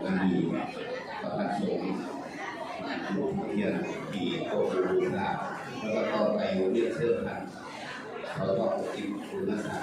และมีพระสงฆ์หลวงเทียนปีโกบูนาแล้วก็ต่อไปเรียกเชื่อพันเขาต้องกินคุณลักษณะ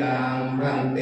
ยางรังเต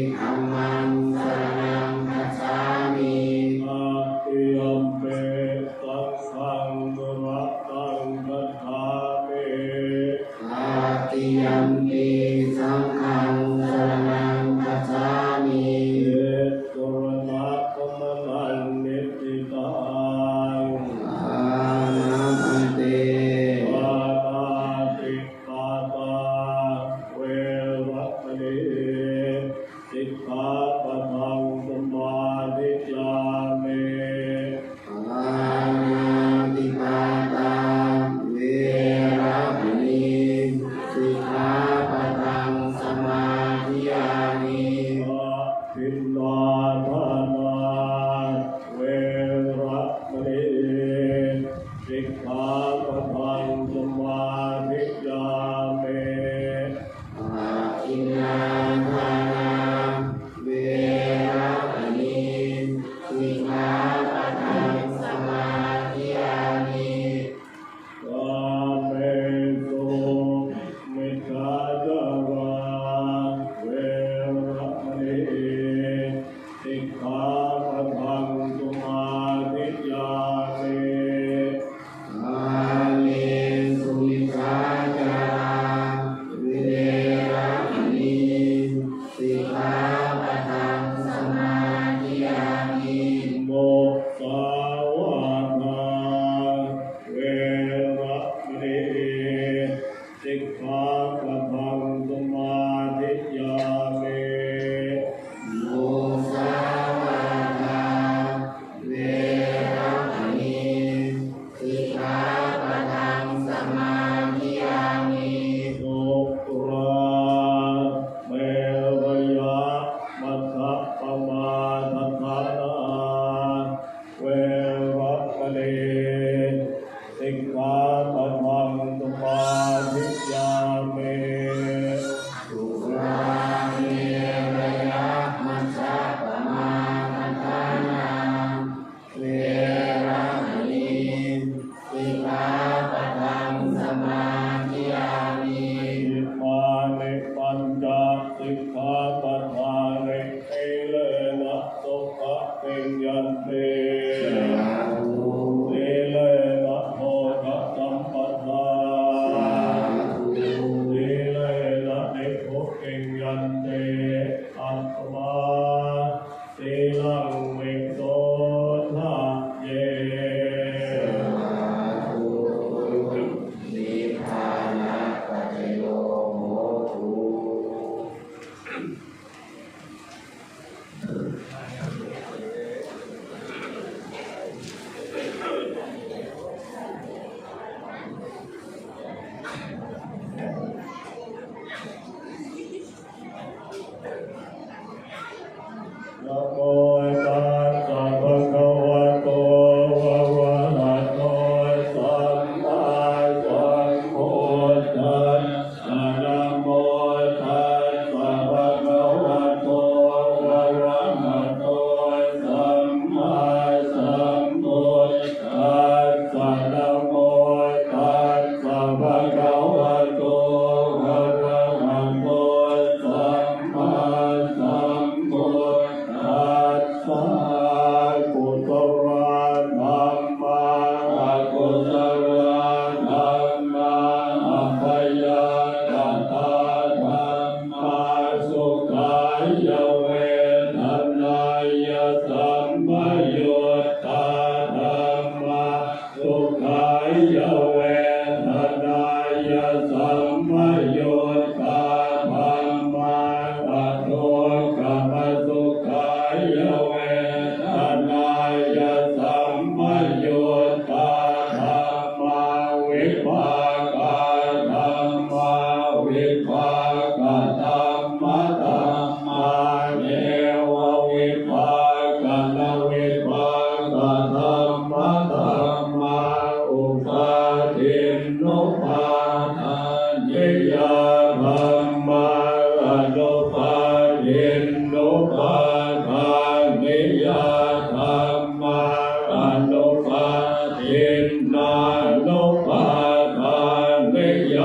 ม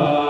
เ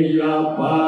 ดริ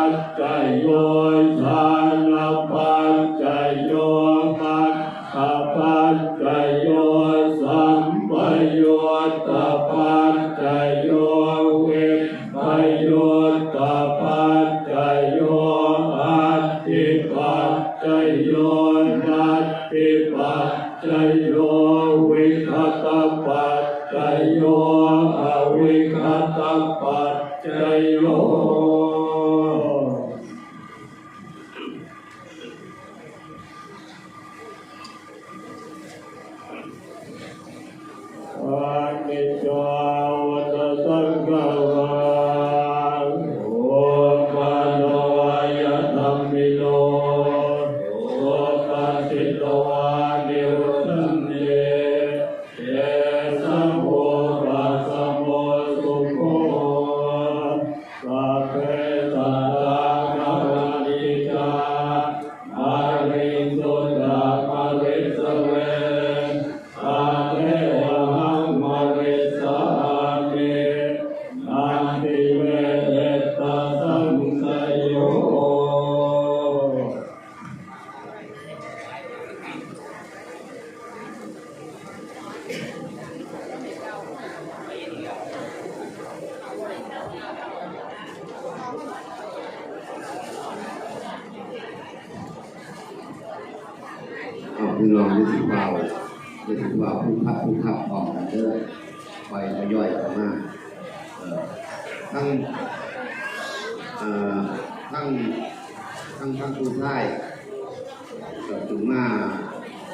เอาพี่น้องรู้สึกว่ารู้สึกว่าผู้พักผู้ขับออกกันเด้อไปทยอยออกมาทั้งทั้งทั้งทั้งผู้ชายก็ถึงมา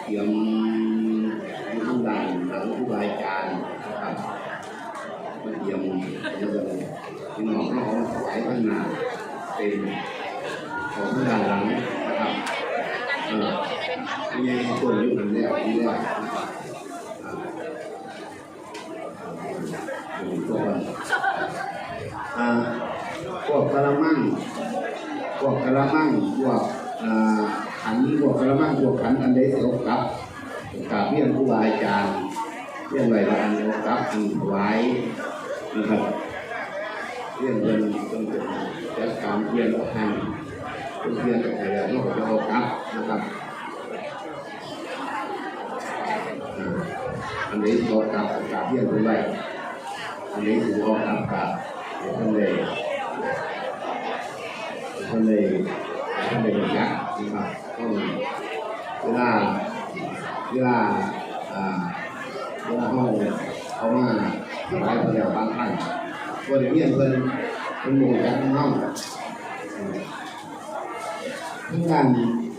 เตรียมทั้ด้านหลังผู้บริการนะครับมาเตรียมเรื่องพี่น้องเขาเอถวายข้างหน้าเป็นของทางด้านหลังนะครับ มีคนอยู่คนเดียวที่แรกนะพวกพวกกะละมังพวกกะละมังพวกขันพวกกะละมังพวกขันอันใดเสียวกับกับเรียนครูบาอาจารย์เรียนไว้ว่าอันเดียวกับอันถวนะครับเรียนเรียนจนถึงจัดการเรียนให้เรียนกับใครแล้วนอกจากจะเอากลับนะครับ อันนี้พอกับกับเยี่ยมไปไว้อันนี้ถือว่ากับกับเดี๋ยวท่านเลยท่านเลยท่านเลยยักษ์นะครับต้องเวลาเวลาอ่าเวลาเขาเขามาสบายเขาเดียวบางท่านตัวเดียวนี้เพิ่นเพิ่นหมู่จักน้องทั้งการ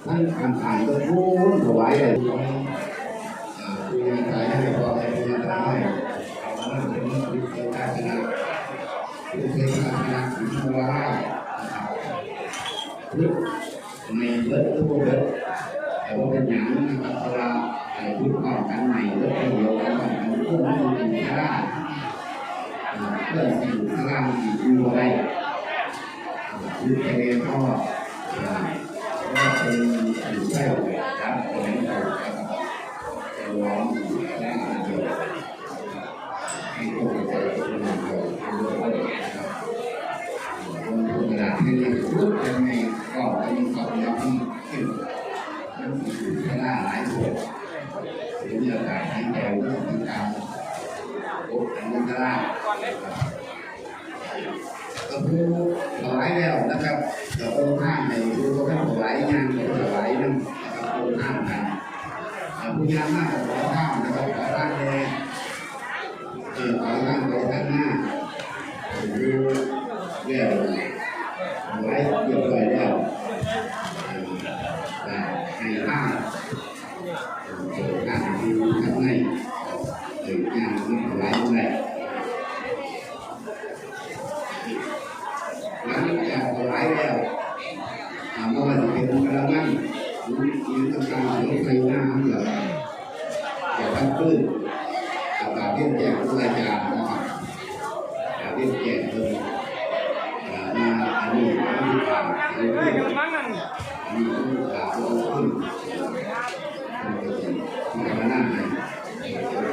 ทั้งการอ่านก็พูดถวายเลย ให้พอให้คุยกันได้เบิรนะวิทยาการนะถึงว่าทุกในเบิดทุกเบิดแต่ว่าเป็นอย่างนั้นนะครับเวลาไอ้ทุกข้อกันใหม่เบิดเดียวกันเพื่อนมันอยู่ข้างล่างเพื่อนอยู่ข้างล่างอยู่อะไรคือทะเลก็ก็เป็นอยู่ใกล้ครับเป็นเราครับร้องแรงเดียวให้ตัวใจเป็นหนึ่งเดียวเป็นเรื่อ นะครับเราต้องข้ามในรู้ก็ให้ถวายงานถวายนั่นนะครับต้องข้ามกัน อ่าผู้ยามากขอข้ามนะครับขอร้านเลยเออขอร้านขอท่านหน้าดูแล้วถวายเรียบร้อยแล้วอ่ให้ข้ามการที่ทำให้ ยืนตรงกลางหรือไฟหน้าเหรอจะทำขึ้นกับการเรียนแจกผู้อาจารย์นะครับการเรียนแจกเลยมาอันนี้อันนี้ผ่านอันนี้อันนี้ผ่านขึ้นมันก็น่าให้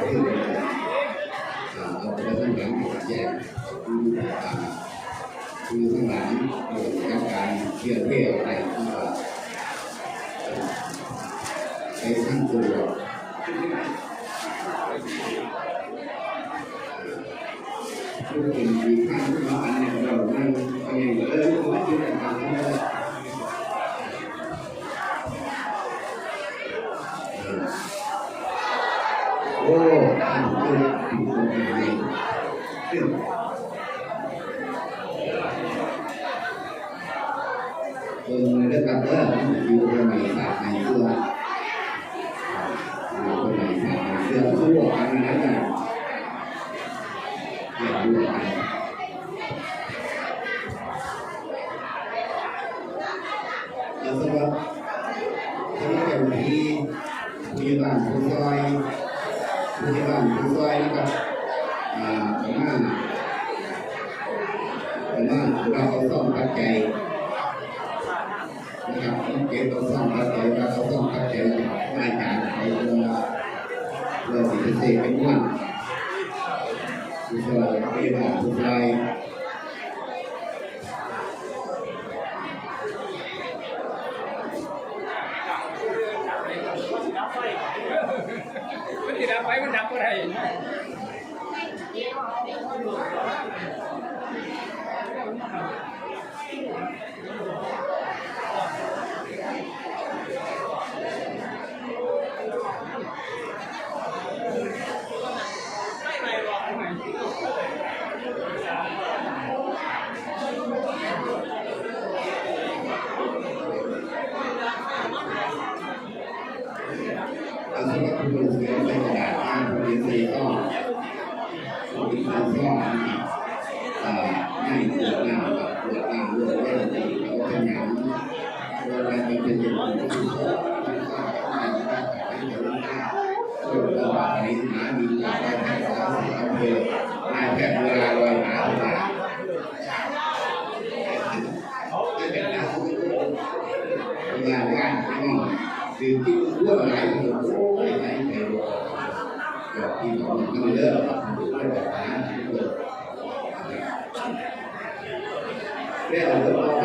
ขึ้นไปเอาไปทั้งหลังแยกคือข้างหลังเกิดจากการเชื่อเท่อะไรที่ว่า ไปทั้งตัวผู้เป็นดีข้างที่ว่าอันนี้เราไม่ไม่เออไม่คิดอะไรกันเลย โอ้ท่านคือผู้คนดีซึ่งเออเรื่องกับเรื่องอยู่ตรงไหนศาสตร์ไหนเสื้ออยู่ตรงไหนศาสตร์ไหนเสื้อสู้กันนะกันอย่าดูกัน แล้วสำหรับสำหรับเจ้าหน้าที่ผู้ใหญ่บ้านผู้ซอยผู้ที่บ้านผู้ซอยนะครับอ่าประมาณปราเราเอาซ่อมปัจจัยนะครับเก็บเอาซ่อมปัจจัยเราเอาซ่อมปัจจัยจากราการไปเพื่อเพื่อที่เป็นวันผู้ซอย ผู้ใหญ่บ้านผู้ซอยมันติดดับไฟมันดับอะไร เอาสำหรับผู้เสียในกระดาษอ่านผู้เสียก็ผู้เสียก็อ่าให้เกิดหน้ากับเกิดหน้าเรื่องเรื่องที่เขาเป็นอย่างเวลาจะเป็นอย่างนี้ก็ต้องเกิดระบาดในหาดีกับการแพทย์สาธารณสุขอำเภอนายแพทย์เวลาลอยหาเวลาไม่เป็นไร งานงานที่นี่คือที่ทั่วหลายคนโอ้ยไหนไหนแบบที่เขาทำเลิกไม่แบบนั้นเลิกเรียกเลิกเรา